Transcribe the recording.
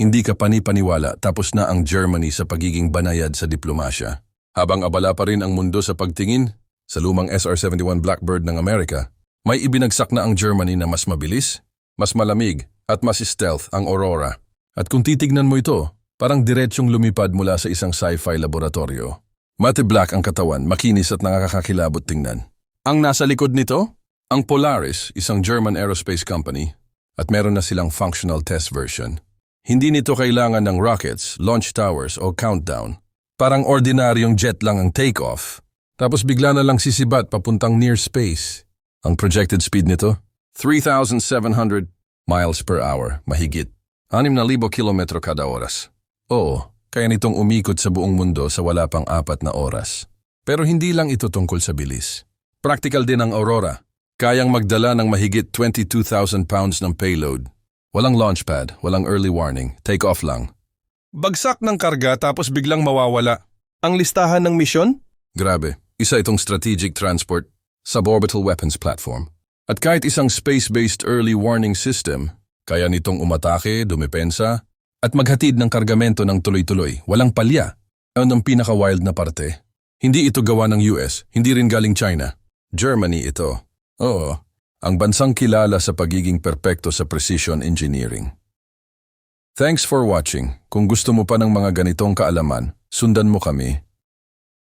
Hindi ka panipaniwala tapos na ang Germany sa pagiging banayad sa diplomasya. Habang abala pa rin ang mundo sa pagtingin sa lumang SR-71 Blackbird ng Amerika, may ibinagsak na ang Germany na mas mabilis, mas malamig at mas stealth ang Aurora. At kung titignan mo ito, parang diretsyong lumipad mula sa isang sci-fi laboratorio. Matte black ang katawan, makinis at nakakakilabot tingnan. Ang nasa likod nito? Ang Polaris, isang German aerospace company, at meron na silang functional test version. Hindi nito kailangan ng rockets, launch towers o countdown. Parang ordinaryong jet lang ang take-off. Tapos bigla na lang sisibat papuntang near space. Ang projected speed nito? 3,700 miles per hour, mahigit. 6,000 kilometro kada oras. Oo, kaya nitong umikot sa buong mundo sa wala pang apat na oras. Pero hindi lang ito tungkol sa bilis. Practical din ang Aurora. Kayang magdala ng mahigit 22,000 pounds ng payload. Walang launchpad, walang early warning, take off lang. Bagsak ng karga tapos biglang mawawala. Ang listahan ng misyon? Grabe, isa itong strategic transport, suborbital weapons platform. At kahit isang space-based early warning system, kaya nitong umatake, dumepensa, at maghatid ng kargamento ng tuloy-tuloy, walang palya. Ano ang pinaka-wild na parte? Hindi ito gawa ng US, hindi rin galing China. Germany ito. Oo, ang bansang kilala sa pagiging perpekto sa precision engineering. Thanks for watching. Kung gusto mo pa ng mga ganitong kaalaman, sundan mo kami